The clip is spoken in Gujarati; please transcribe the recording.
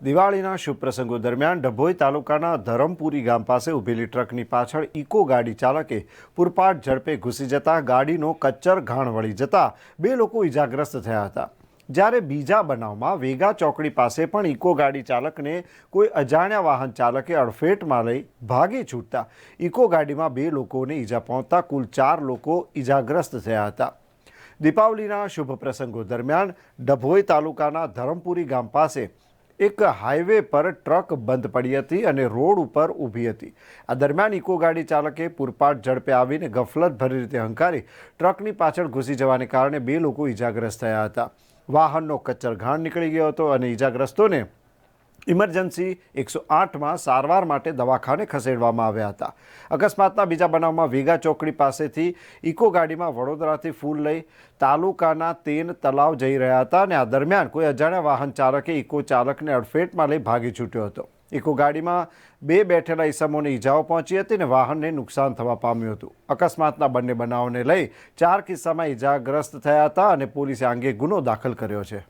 દિવાળીના શુભ પ્રસંગો દરમિયાન ડભોઈ તાલુકાના ધરમપુરી ગામ પાસે ઊભેલી ટ્રકની પાછળ ઇકો ગાડી ચાલકે પૂરપાટ ઝડપે ઘૂસી જતા ગાડીનો કચ્ચર ઘાણ વળી જતા બે લોકો ઇજાગ્રસ્ત થયા હતા. જ્યારે બીજા બનાવમાં વેગા ચોકડી પાસે પણ ઇકો ગાડી ચાલકને કોઈ અજાણ્યા વાહન ચાલકે અડફેટમાં લઈ ભાગી છૂટતા ઇકો ગાડીમાં બે લોકોને ઈજા પહોંચતા કુલ ચાર લોકો ઈજાગ્રસ્ત થયા હતા. દીપાવલીના શુભ પ્રસંગો દરમિયાન ડભોઈ તાલુકાના ધરમપુરી ગામ પાસે એક હાઈવે પર ટ્રક બંધ પડી હતી અને રોડ ઉપર ઊભી હતી. આ દરમિયાન ઇકો ગાડી ચાલકે પૂરપાટ ઝડપે આવીને ગફલત ભરી રીતે હંકારી ટ્રકની પાછળ ઘૂસી જવાને કારણે બે લોકો ઈજાગ્રસ્ત થયા હતા. વાહનનો કચ્છર ઘાણ નીકળી ગયો હતો અને ઈજાગ્રસ્તોને ઇમરજન્સી એકસો આઠમાં સારવાર માટે દવાખાને ખસેડવામાં આવ્યા હતા. અકસ્માતના બીજા બનાવમાં વેગા ચોકડી પાસેથી ઇકો ગાડીમાં વડોદરાથી ફૂલ લઈ તાલુકાના તેન તલાવ જઈ રહ્યા હતા અને આ દરમિયાન કોઈ અજાણ્યા વાહન ચાલકે ઇકો ચાલકને અડફેટમાં લઈ ભાગી છૂટ્યો હતો. ઇકો ગાડીમાં બે બેઠેલા ઈસમોને ઈજાઓ પહોંચી હતી અને વાહનને નુકસાન થવા પામ્યું હતું. અકસ્માતના બંને બનાવોને લઈ ચાર કિસ્સામાં ઈજાગ્રસ્ત થયા હતા અને પોલીસે આ અંગે ગુનો દાખલ કર્યો છે.